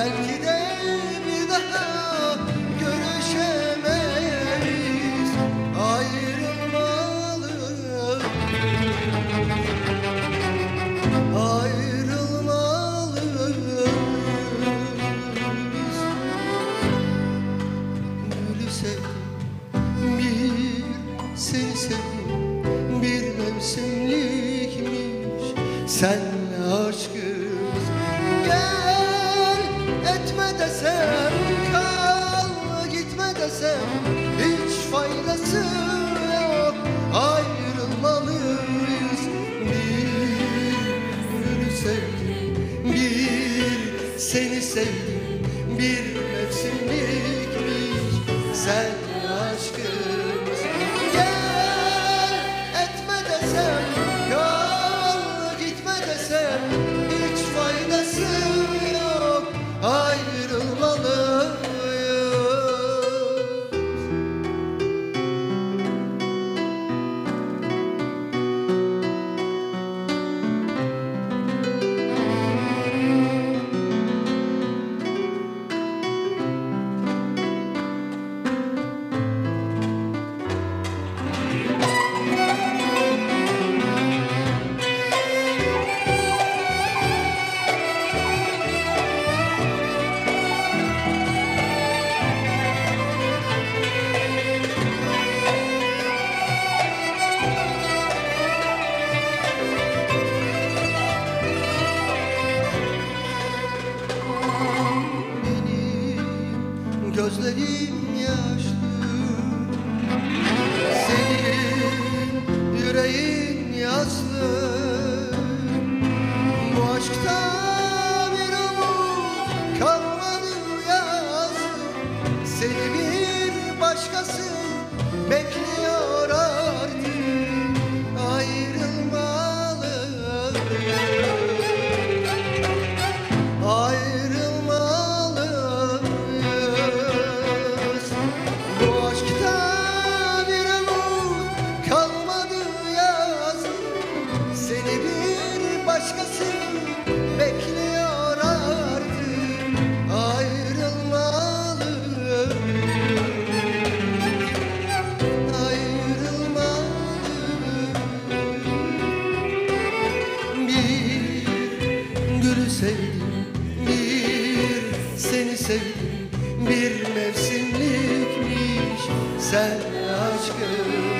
Belki de bir daha görüşemeyiz. Ayrılmalı Ayrılmalıyız. Gülü sevdim bir seni sevdim bir mevsimlikmiş senle aşkımız desem hiç faydası yok. Ayrılmalıyız. Bir sevdim bir seni sevdim bir mevsimlikmiş sen gözlerim yaşlı Seni bir başkası bekliyor artık. Ayrılmalı Ayrılmalı bir gülü sevdim Bir seni sevdim. Bir mevsimlikmiş Sen aşkımız